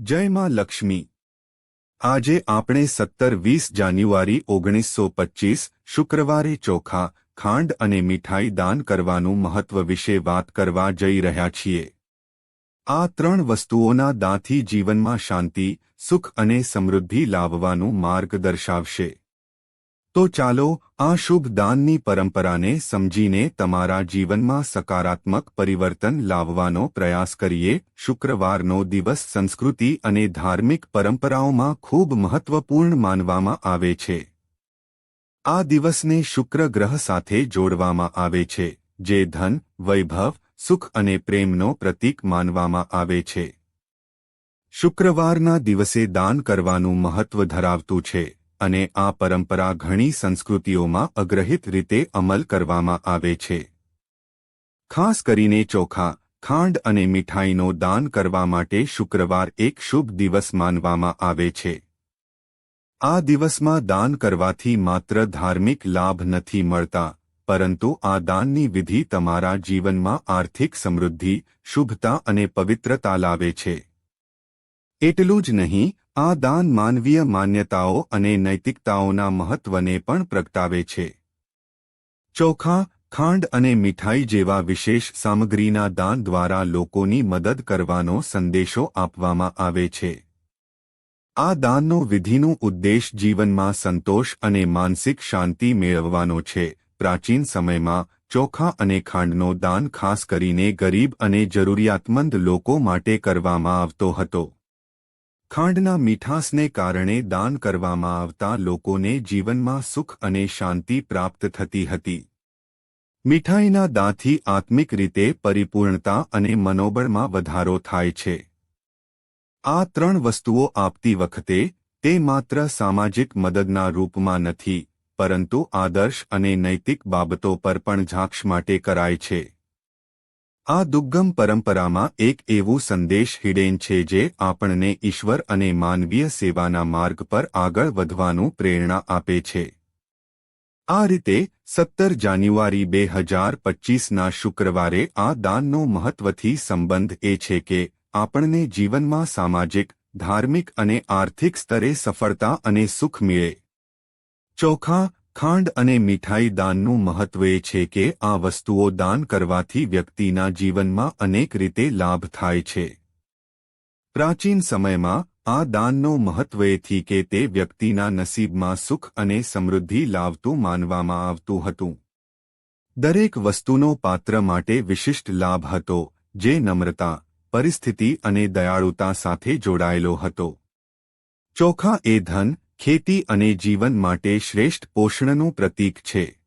જય માં લક્ષ્મી. આજે આપણે સત્તર વીસ જાન્યુઆરી ઓગણીસો પચ્ચીસ શુક્રવારે ચોખા, ખાંડ અને મીઠાઈ દાન કરવાનું મહત્વ વિશે વાત કરવા જઈ રહ્યા છીએ. આ ત્રણ વસ્તુઓના દાંથી જીવનમાં શાંતિ, સુખ અને સમૃદ્ધિ લાવવાનું માર્ગ દર્શાવશે. તો ચાલો આ શુભ દાનની પરંપરાને સમજીને તમારા જીવનમાં સકારાત્મક પરિવર્તન લાવવાનો પ્રયાસ કરીએ. શુક્રવારનો દિવસ સંસ્કૃતિ અને ધાર્મિક પરંપરાઓમાં ખૂબ મહત્વપૂર્ણ માનવામાં આવે છે. આ દિવસને શુક્ર ગ્રહ સાથે જોડવામાં આવે છે, જે ધન, વૈભવ, સુખ અને પ્રેમનો પ્રતીક માનવામાં આવે છે. શુક્રવારના દિવસે દાન કરવાનું મહત્વ ધરાવતું છે. અને આ પરંપરા ઘણી સંસ્કૃતિઓમાં અગ્રહિત રીતે અમલ કરવામાં આવે છે. ખાસ કરીને ચોખા, ખાંડ અને મીઠાઈનો દાન કરવા માટે શુક્રવાર એક શુભ દિવસ માનવામાં આવે છે. આ દિવસમાં દાન કરવાથી માત્ર ધાર્મિક લાભ નથી મળતા, પરંતુ આ દાનની વિધિ તમારા જીવનમાં આર્થિક સમૃદ્ધિ, શુભતા અને પવિત્રતા લાવે છે. એટલું જ નહીં આ દાન માનવીય માન્યતાઓ અને નૈતિકતાઓના મહત્વને પણ પ્રગટાવે છે. ચોખા, ખાંડ અને મીઠાઈ જેવા વિશેષ સામગ્રીના દાન દ્વારા લોકોની મદદ કરવાનો સંદેશો આપવામાં આવે છે. આ દાનનો વિધિનું ઉદ્દેશ જીવનમાં સંતોષ અને માનસિક શાંતિ મેળવવાનો છે. પ્રાચીન સમયમાં ચોખા અને ખાંડનો દાન ખાસ કરીને ગરીબ અને જરૂરિયાતમંદ લોકો માટે કરવામાં આવતો હતો. ખાંડના મીઠાસને કારણે દાન કરવામાં આવતા લોકોને જીવનમાં સુખ અને શાંતિ પ્રાપ્ત થતી હતી. મીઠાઈના દાંથી આત્મિક રીતે પરિપૂર્ણતા અને મનોબળમાં વધારો થાય છે. આ ત્રણ વસ્તુઓ આપતી વખતે, તે માત્ર સામાજિક મદદના રૂપમાં નથી, પરંતુ આદર્શ અને નૈતિક બાબતો પર પણ ઝાક્ષ માટે કરાય છે. આ દુગ્ગમ પરંપરામાં એક એવું સંદેશ હિડેન છે જે આપણને ઈશ્વર અને માનવીય સેવાના માર્ગ પર આગળ વધવાનું પ્રેરણા આપે છે. આ રીતે સત્તર જાન્યુઆરી બે હજાર પચ્ચીસના શુક્રવારે આ દાનનો મહત્વથી સંબંધ એ છે કે આપણને જીવનમાં સામાજિક, ધાર્મિક અને આર્થિક સ્તરે સફળતા અને સુખ મળે. ચોખા ખાંડ અને મીઠાઈ દાનનું મહત્વ એ છે કે આ વસ્તુઓ દાન કરવાથી વ્યક્તિના જીવનમાં અનેક રીતે લાભ થાય છે. પ્રાચીન સમયમાં, આ દાનનો મહત્વ એથી કે તે વ્યક્તિના નસીબમાં સુખ અને સમૃદ્ધિ લાવતું માનવામાં આવતું હતું. દરેક વસ્તુનો પાત્ર માટે વિશિષ્ટ લાભ હતો, જે નમ્રતા, પરિસ્થિતિ અને દયાળુતા સાથે જોડાયેલો હતો. ચોખા એ ધન ખેતી અને જીવન માટે શ્રેષ્ઠ પોષણનું પ્રતીક છે.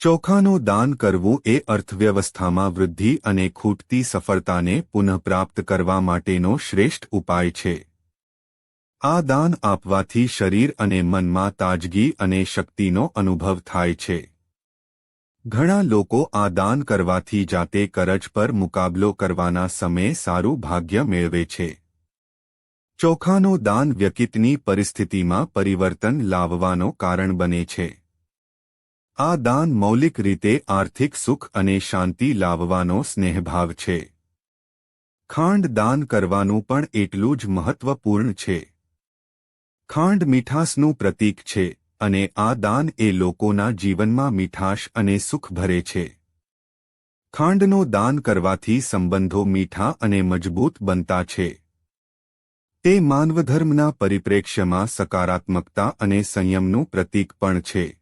ચોખાનું દાન કરવું એ અર્થવ્યવસ્થામાં વૃદ્ધિ અને ખૂટતી સફળતાને પુનઃપ્રાપ્ત કરવા માટેનો શ્રેષ્ઠ ઉપાય છે. આ દાન આપવાથી શરીર અને મનમાં તાજગી અને શક્તિનો અનુભવ થાય છે. ઘણા લોકો આ દાન કરવાથી જાતે કરજ પર મુકાબલો કરવાના સમયે સારું ભાગ્ય મેળવે છે. ચોખાનું દાન વ્યકિતની પરિસ્થિતિમાં પરિવર્તન લાવવાનો કારણ બને છે. આ દાન મૌલિક રીતે આર્થિક સુખ અને શાંતિ લાવવાનો સ્નેહભાવ છે. ખાંડ દાન કરવાનું પણ એટલું જ મહત્વપૂર્ણ છે. ખાંડ મીઠાસનું પ્રતીક છે અને આ દાન એ લોકોના જીવનમાં મીઠાશ અને સુખ ભરે છે. ખાંડનો દાન કરવાથી સંબંધો મીઠા અને મજબૂત બનતા છે. તે માનવધર્મના પરિપ્રેક્ષ્યમાં સકારાત્મકતા અને સંયમનું પ્રતીક પણ છે.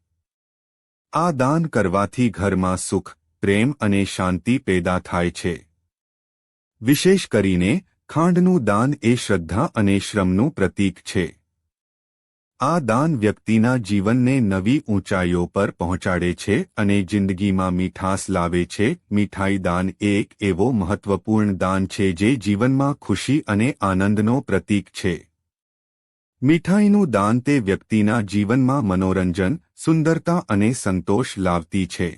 આ દાન કરવાથી ઘરમાં સુખ, પ્રેમ અને શાંતિ પેદા થાય છે. વિશેષ કરીને, ખાંડનું દાન એ શ્રદ્ધા અને શ્રમનું પ્રતીક છે. આ દાન વ્યક્તિના જીવનને નવી ઊંચાઈઓ પર પહોંચાડે છે અને જિંદગીમાં મીઠાસ લાવે છે. મીઠાઈ દાન એક એવો મહત્વપૂર્ણ દાન છે જે જીવનમાં ખુશી અને આનંદનો પ્રતીક છે. મીઠાઈનું દાન તે વ્યક્તિના જીવનમાં મનોરંજન, સુંદરતા અને સંતોષ લાવતી છે.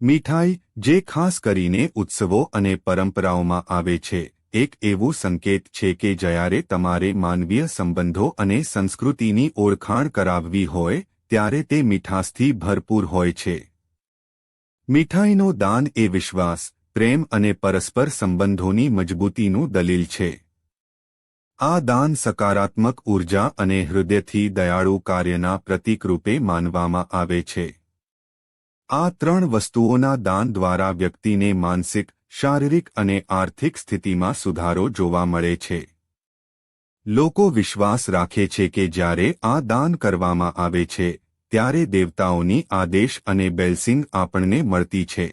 મીઠાઈ, જે ખાસ કરીને ઉત્સવો અને પરંપરાઓમાં આવે છે એક એવું સંકેત છે કે જ્યારે તમારે માનવીય સંબંધો અને સંસ્કૃતિની ઓળખાણ કરાવવી હોય, ત્યારે તે મીઠાસથી ભરપૂર હોય છે. મીઠાઈનો દાન એ વિશ્વાસ, પ્રેમ અને પરસ્પર સંબંધોની મજબૂતીનું દલીલ છે. આ દાન સકારાત્મક ઊર્જા અને હૃદયથી દયાળુ કાર્યના પ્રતિકરૂપે માનવામાં આવે છે. આ ત્રણ વસ્તુઓના દાન દ્વારા વ્યક્તિને માનસિક શારીરિક અને આર્થિક સ્થિતિમાં સુધારો જોવા મળે છે. લોકો વિશ્વાસ રાખે છે કે જ્યારે આ દાન કરવામાં આવે છે, ત્યારે દેવતાઓની આદેશ અને બેલ્સિંગ આપણને મળતી છે.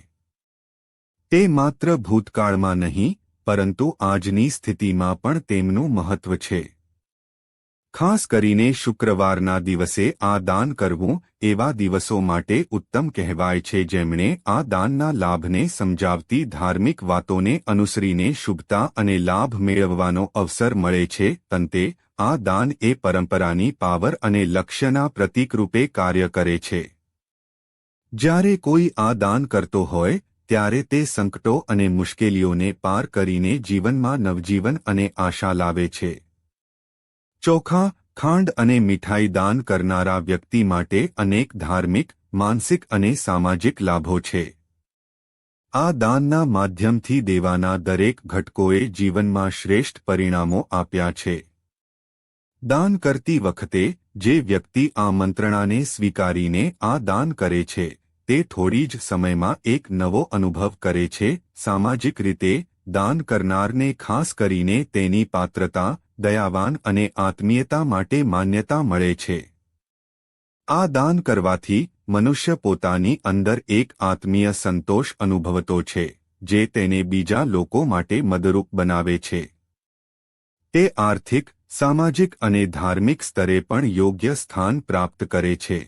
તે માત્ર ભૂતકાળમાં નહીં, પરંતુ આજની સ્થિતિમાં પણ તેમનું મહત્વ છે. ખાસ કરીને શુક્રવારના દિવસે આ દાન કરવું એવા દિવસો માટે ઉત્તમ કહેવાય છે જેમણે આ દાનના લાભને સમજાવતી ધાર્મિક વાતોને અનુસરીને શુભતા અને લાભ મેળવવાનો અવસર મળે છે. તંતે આ દાન એ પરંપરાની પાવર અને લક્ષ્યના પ્રતિકરૂપે કાર્ય કરે છે. જ્યારે કોઈ આ દાન કરતો હોય, ત્યારે તે સંકટો અને મુશ્કેલીઓને પાર કરીને જીવનમાં નવજીવન અને આશા લાવે છે. ચોખા, ખાંડ અને મીઠાઈ દાન કરનારા વ્યક્તિ માટે અનેક ધાર્મિક, માનસિક અને સામાજિક લાભો છે. આ દાનના માધ્યમથી દેવાના દરેક ઘટકોએ જીવનમાં શ્રેષ્ઠ પરિણામો આપ્યા છે. દાન કરતી વખતે, જે વ્યક્તિ આ મંત્રણાને સ્વીકારીને આ દાન કરે છે, તે થોડી જ સમયમાં એક નવો અનુભવ કરે છે. સામાજિક રીતે, દાન કરનારને ખાસ કરીને તેની પાત્રતા દયાવાન અને આત્મીયતા માટે માન્યતા મળે છે. આ દાન કરવાથી મનુષ્ય પોતાની અંદર એક આત્મીય સંતોષ અનુભવતો છે, જે તેને બીજા લોકો માટે મદરૂપ બનાવે છે. તે આર્થિક, સામાજિક અને ધાર્મિક સ્તરે પણ યોગ્ય સ્થાન પ્રાપ્ત કરે છે.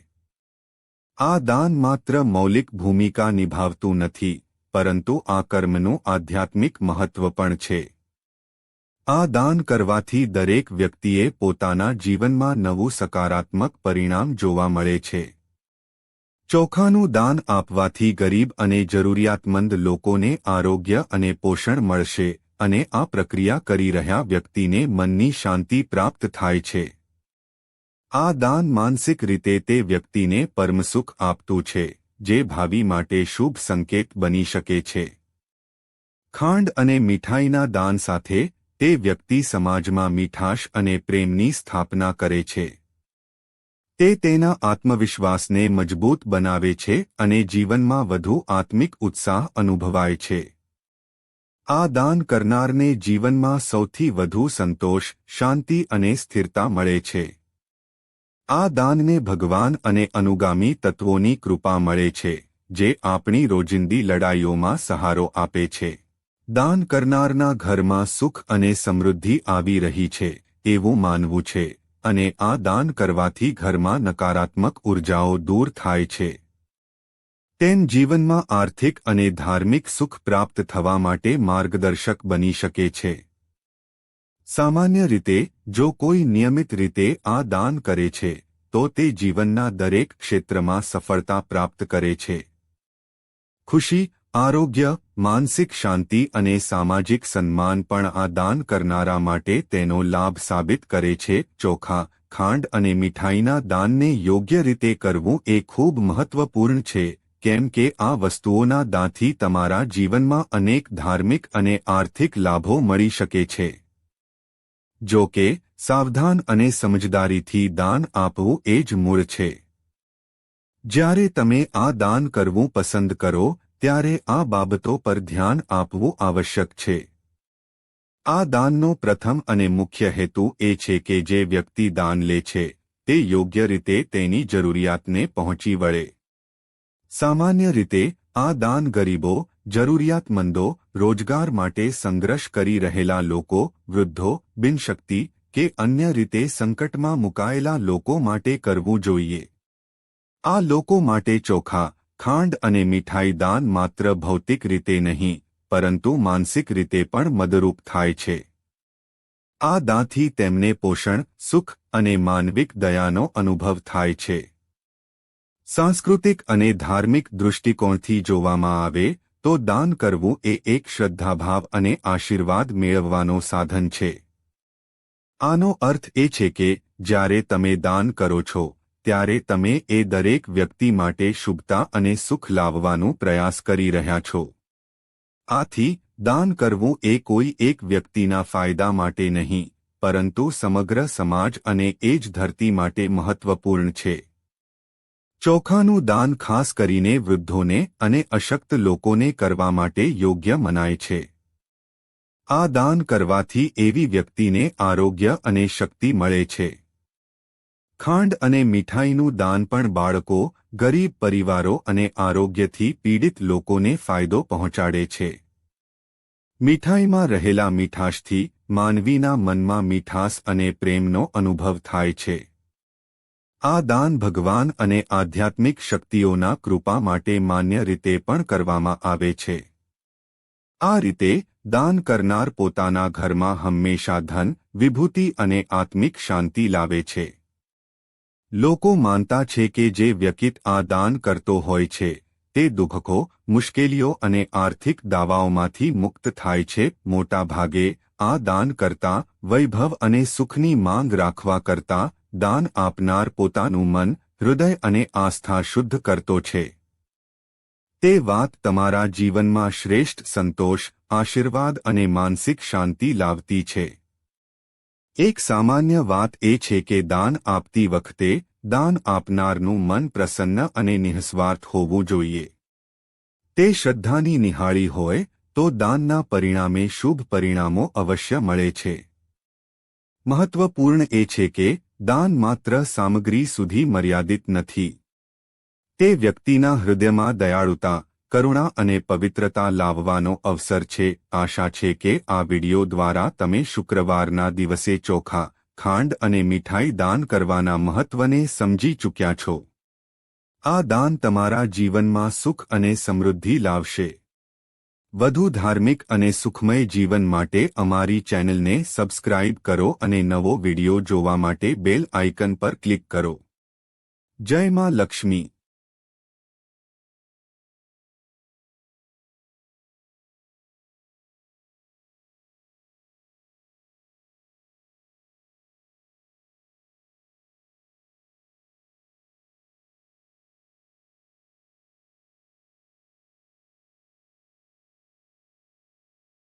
આ દાન માત્ર મૌલિક ભૂમિકા નિભાવતું નથી, પરંતુ આ કર્મનું આધ્યાત્મિક મહત્વ પણ છે. આ દાન કરવાથી દરેક વ્યક્તિએ પોતાના જીવનમાં નવું સકારાત્મક પરિણામ જોવા મળે છે. ચોખાનું દાન આપવાથી ગરીબ અને જરૂરિયાતમંદ લોકોને આરોગ્ય અને પોષણ મળશે અને આ પ્રક્રિયા કરી રહ્યા વ્યક્તિને મનની શાંતિ પ્રાપ્ત થાય છે. આ દાન માનસિક રીતે તે વ્યક્તિને પરમસુખ આપતું છે, જે ભાવિ માટે શુભ સંકેત બની શકે છે. ખાંડ અને મીઠાઈના દાન સાથે તે વ્યક્તિ સમાજમાં મીઠાશ અને પ્રેમની સ્થાપના કરે છે. તે તેના આત્મવિશ્વાસને મજબૂત બનાવે છે અને જીવનમાં વધુ આત્મિક ઉત્સાહ અનુભવાય છે. આ દાન કરનારને જીવનમાં સૌથી વધુ સંતોષ, શાંતિ અને સ્થિરતા મળે છે. આ દાનને ભગવાન અને અનુગામી તત્વોની કૃપા મળે છે, જે આપણી રોજિંદી લડાઈઓમાં સહારો આપે છે. દાન કરનારના ઘરમાં સુખ અને સમૃદ્ધિ આવી રહી છે, એવું માનવું છે, અને આ દાન કરવાથી ઘરમાં નકારાત્મક ઉર્જાઓ દૂર થાય છે. તેમ જીવનમાં આર્થિક અને ધાર્મિક સુખ પ્રાપ્ત થવા માટે માર્ગદર્શક બની શકે છે. સામાન્ય રીતે, જો કોઈ નિયમિત રીતે આ દાન કરે છે, તો તે જીવનના દરેક ક્ષેત્રમાં સફળતા પ્રાપ્ત કરે છે. ખુશી આરોગ્ય, માનસિક શાંતિ અને સામાજિક સન્માન પણ આ દાન કરનારા માટે તેનો લાભ સાબિત કરે છે. ચોખા, ખાંડ અને મીઠાઈના દાનને યોગ્ય રીતે કરવું એ ખૂબ મહત્વપૂર્ણ છે. કેમ કે આ વસ્તુઓના દાંથી તમારા જીવનમાં અનેક ધાર્મિક અને આર્થિક લાભો મળી શકે છે. જો કે, સાવધાન અને સમજદારીથી દાન આપવું એ જ મૂળ છે. જ્યારે તમે આ દાન કરવું પસંદ કરો ત્યારે આ બાબતો પર ધ્યાન આપવું આવશ્યક છે. આ દાનનો પ્રથમ અને મુખ્ય હેતુ એ છે કે જે વ્યક્તિ દાન લે છે, તે યોગ્ય રીતે તેની જરૂરિયાતને પહોંચી વળે. સામાન્ય રીતે, આ દાન ગરીબો, જરૂરિયાતમંદો, રોજગાર માટે સંઘર્ષ કરી રહેલા લોકો, વૃદ્ધો, બિનશક્તિ કે અન્ય રીતે સંકટમાં મુકાયેલા લોકો માટે કરવું જોઈએ. આ લોકો માટે ચોખા ખાંડ અને મીઠાઈ દાન માત્ર ભૌતિક રીતે નહીં, પરંતુ માનસિક રીતે પણ મદરૂપ થાય છે. આ દાંથી તેમને પોષણ, સુખ અને માનવિક દયાનો અનુભવ થાય છે. સાંસ્કૃતિક અને ધાર્મિક દૃષ્ટિકોણથી જોવામાં આવે, તો દાન કરવું એ એક શ્રદ્ધાભાવ અને આશીર્વાદ મેળવવાનો સાધન છે. આનો અર્થ એ છે કે, જ્યારે તમે દાન કરો છો ત્યારે તમે એ દરેક વ્યક્તિ માટે શુભતા અને સુખ લાવવાનો પ્રયાસ કરી રહ્યા છો. આથી, દાન કરવું એ કોઈ એક વ્યક્તિના ફાયદા માટે નહીં, પરંતુ સમગ્ર સમાજ અને એ જ ધરતી માટે મહત્વપૂર્ણ છે. ચોખાનું દાન ખાસ કરીને વૃદ્ધોને અને અશક્ત લોકોને કરવા માટે યોગ્ય મનાય છે. આ દાન કરવાથી એવી વ્યક્તિને આરોગ્ય અને શક્તિ મળે છે. ખાંડ અને મીઠાઈનું દાન પણ બાળકો, ગરીબ પરિવારો અને આરોગ્યથી પીડિત લોકોને ફાયદો પહોંચાડે છે. મીઠાઈમાં રહેલા મીઠાશથી માનવીના મનમાં મીઠાસ અને પ્રેમનો અનુભવ થાય છે. આ દાન ભગવાન અને આધ્યાત્મિક શક્તિઓના કૃપા માટે માન્ય રીતે પણ કરવામાં આવે છે. આ રીતે દાન કરનાર પોતાના ઘરમાં હંમેશા ધન, વિભૂતિ અને આત્મિક શાંતિ લાવે છે. લોકો માનતા છે કે જે વ્યક્તિ આ દાન કરતો હોય છે, તે દુઃખકો મુશ્કેલીઓ અને આર્થિક દાવાઓમાંથી મુક્ત થાય છે. મોટા ભાગે આ દાન કરતા, વૈભવ અને સુખની માંગ રાખવા કરતા, દાન આપનાર પોતાનું મન, હૃદય અને આસ્થા શુદ્ધ કરતો છે. તે વાત તમારા જીવનમાં શ્રેષ્ઠ સંતોષ, આશીર્વાદ અને માનસિક શાંતિ લાવતી છે. એક સામાન્ય વાત એ છે કે દાન આપતી વખતે દાન આપનારનું મન પ્રસન્ન અને નિઃસ્વાર્થ હોવું જોઈએ. તે શ્રદ્ધાની નિહાળી હોય, તો દાનના પરિણામે શુભ પરિણામો અવશ્ય મળે છે. મહત્વપૂર્ણ એ છે કે દાન માત્ર સામગ્રી સુધી મર્યાદિત નથી. તે વ્યક્તિના હૃદયમાં દયાળુતા કરુણા અને પવિત્રતા લાવવાનો અવસર છે. આશા છે કે આ વિડિયો દ્વારા તમે શુક્રવારના દિવસે ચોખા, ખાંડ અને મીઠાઈ દાન કરવાના મહત્વને સમજી ચૂક્યા છો. આ દાન તમારા જીવનમાં સુખ અને સમૃદ્ધિ લાવશે. વધુ ધાર્મિક અને સુખમય જીવન માટે અમારી ચેનલને સબસ્ક્રાઇબ કરો અને નવો વિડિયો જોવા માટે બેલ આઇકન પર ક્લિક કરો. જય માં લક્ષ્મી.